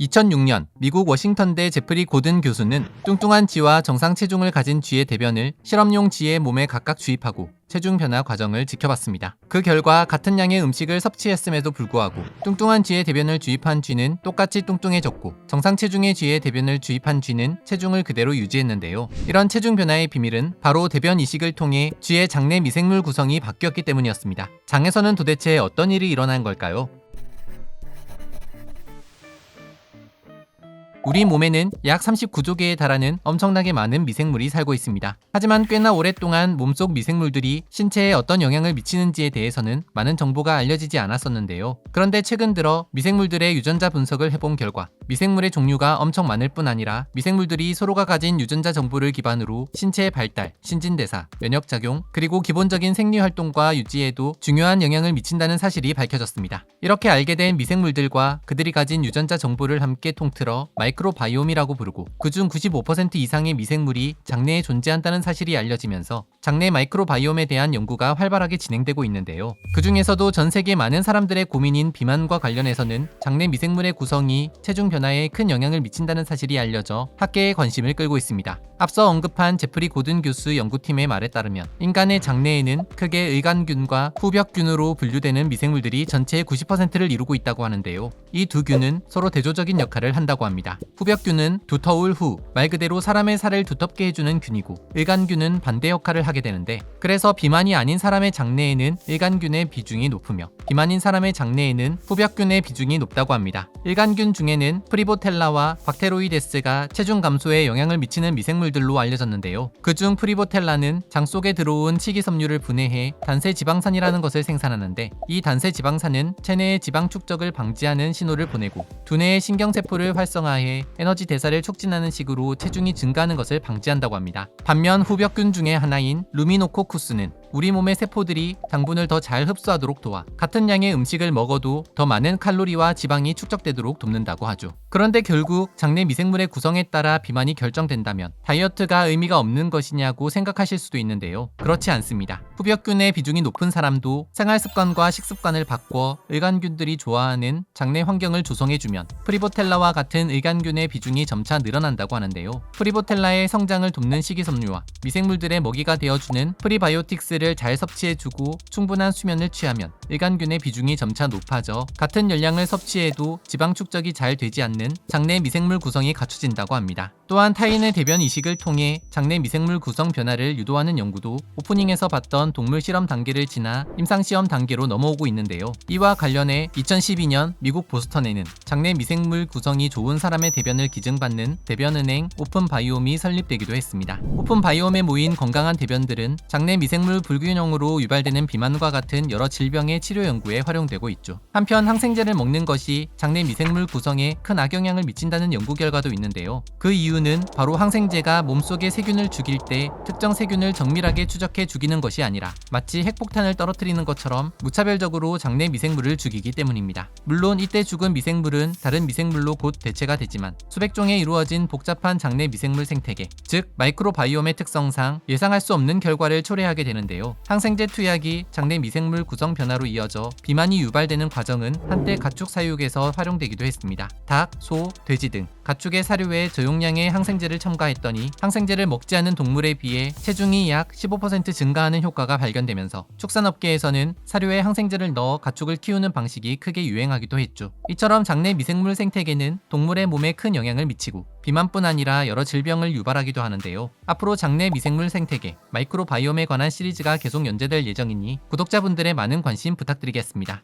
2006년 미국 워싱턴대 제프리 고든 교수는 뚱뚱한 쥐와 정상 체중을 가진 쥐의 대변을 실험용 쥐의 몸에 각각 주입하고 체중 변화 과정을 지켜봤습니다. 그 결과 같은 양의 음식을 섭취했음에도 불구하고 뚱뚱한 쥐의 대변을 주입한 쥐는 똑같이 뚱뚱해졌고 정상 체중의 쥐의 대변을 주입한 쥐는 체중을 그대로 유지했는데요. 이런 체중 변화의 비밀은 바로 대변 이식을 통해 쥐의 장내 미생물 구성이 바뀌었기 때문이었습니다. 장에서는 도대체 어떤 일이 일어난 걸까요? 우리 몸에는 약 39조 개에 달하는 엄청나게 많은 미생물이 살고 있습니다. 하지만 꽤나 오랫동안 몸속 미생물들이 신체에 어떤 영향을 미치는지에 대해서는 많은 정보가 알려지지 않았었는데요. 그런데 최근 들어 미생물들의 유전자 분석을 해본 결과 미생물의 종류가 엄청 많을 뿐 아니라 미생물들이 서로가 가진 유전자 정보를 기반으로 신체의 발달, 신진대사, 면역작용, 그리고 기본적인 생리활동과 유지에도 중요한 영향을 미친다는 사실이 밝혀졌습니다. 이렇게 알게 된 미생물들과 그들이 가진 유전자 정보를 함께 통틀어 마이크 로바이옴이라고 부르고 그중 95% 이상의 미생물이 장내에 존재한다는 사실이 알려지면서 장내 마이크로바이옴에 대한 연구가 활발하게 진행되고 있는데요. 그 중에서도 전 세계 많은 사람들의 고민인 비만과 관련해서는 장내 미생물의 구성이 체중 변화에 큰 영향을 미친다는 사실이 알려져 학계의 관심을 끌고 있습니다. 앞서 언급한 제프리 고든 교수 연구팀의 말에 따르면 인간의 장내에는 크게 의간균과 후벽균으로 분류되는 미생물들이 전체의 90%를 이루고 있다고 하는데요. 이 두 균은 서로 대조적인 역할을 한다고 합니다. 후벽균은 두터울 후, 말 그대로 사람의 살을 두텁게 해주는 균이고, 일간균은 반대 역할을 하게 되는데, 그래서 비만이 아닌 사람의 장내에는 일간균의 비중이 높으며, 비만인 사람의 장내에는 후벽균의 비중이 높다고 합니다. 일간균 중에는 프리보텔라와 박테로이데스가 체중 감소에 영향을 미치는 미생물들로 알려졌는데요. 그중 프리보텔라는 장 속에 들어온 식이섬유를 분해해 단세 지방산이라는 것을 생산하는데, 이 단세 지방산은 체내의 지방 축적을 방지하는 신호를 보내고, 두뇌의 신경세포를 활성화해 에너지 대사를 촉진하는 식으로 체중이 증가하는 것을 방지한다고 합니다. 반면 후벽균 중의 하나인 루미노코쿠스는 우리 몸의 세포들이 당분을 더 잘 흡수하도록 도와 같은 양의 음식을 먹어도 더 많은 칼로리와 지방이 축적되도록 돕는다고 하죠. 그런데 결국 장내 미생물의 구성에 따라 비만이 결정된다면 다이어트가 의미가 없는 것이냐고 생각하실 수도 있는데요. 그렇지 않습니다. 후벽균의 비중이 높은 사람도 생활 습관과 식습관을 바꿔 의간균들이 좋아하는 장내 환경을 조성해주면 프리보텔라와 같은 의간균의 비중이 점차 늘어난다고 하는데요. 프리보텔라의 성장을 돕는 식이섬유와 미생물들의 먹이가 되어주는 프리바이오틱스를 잘 섭취해주고 충분한 수면을 취하면 일간균의 비중이 점차 높아져 같은 열량을 섭취해도 지방 축적이 잘 되지 않는 장내 미생물 구성이 갖춰진다고 합니다. 또한 타인의 대변 이식을 통해 장내 미생물 구성 변화를 유도하는 연구도 오프닝에서 봤던 동물 실험 단계를 지나 임상 시험 단계로 넘어오고 있는데요. 이와 관련해 2012년 미국 보스턴에는 장내 미생물 구성이 좋은 사람의 대변을 기증받는 대변은행 오픈 바이옴이 설립되기도 했습니다. 오픈 바이옴에 모인 건강한 대변들은 장내 미생물 불균형으로 유발되는 비만과 같은 여러 질병의 치료 연구에 활용되고 있죠. 한편 항생제를 먹는 것이 장내 미생물 구성에 큰 악영향을 미친다는 연구 결과도 있는데요. 그 이유는 바로 항생제가 몸속의 세균을 죽일 때 특정 세균을 정밀하게 추적해 죽이는 것이 아니라 마치 핵폭탄을 떨어뜨리는 것처럼 무차별적으로 장내 미생물을 죽이기 때문입니다. 물론 이때 죽은 미생물은 다른 미생물로 곧 대체가 되지만 수백 종에 이루어진 복잡한 장내 미생물 생태계, 즉 마이크로바이옴의 특성상 예상할 수 없는 결과를 초래하게 되 는데요. 항생제 투약이 장내 미생물 구성 변화로 이어져 비만이 유발되는 과정은 한때 가축 사육에서 활용되기도 했습니다. 닭, 소, 돼지 등 가축의 사료에 저용량의 항생제를 첨가했더니 항생제를 먹지 않는 동물에 비해 체중이 약 15% 증가하는 효과가 발견되면서 축산업계에서는 사료에 항생제를 넣어 가축을 키우는 방식이 크게 유행하기도 했죠. 이처럼 장내 미생물 생태계는 동물의 몸에 큰 영향을 미치고 비만뿐 아니라 여러 질병을 유발하기도 하는데요. 앞으로 장내 미생물 생태계, 마이크로바이옴에 관한 시리즈가 계속 연재될 예정이니 구독자분들의 많은 관심 부탁드리겠습니다.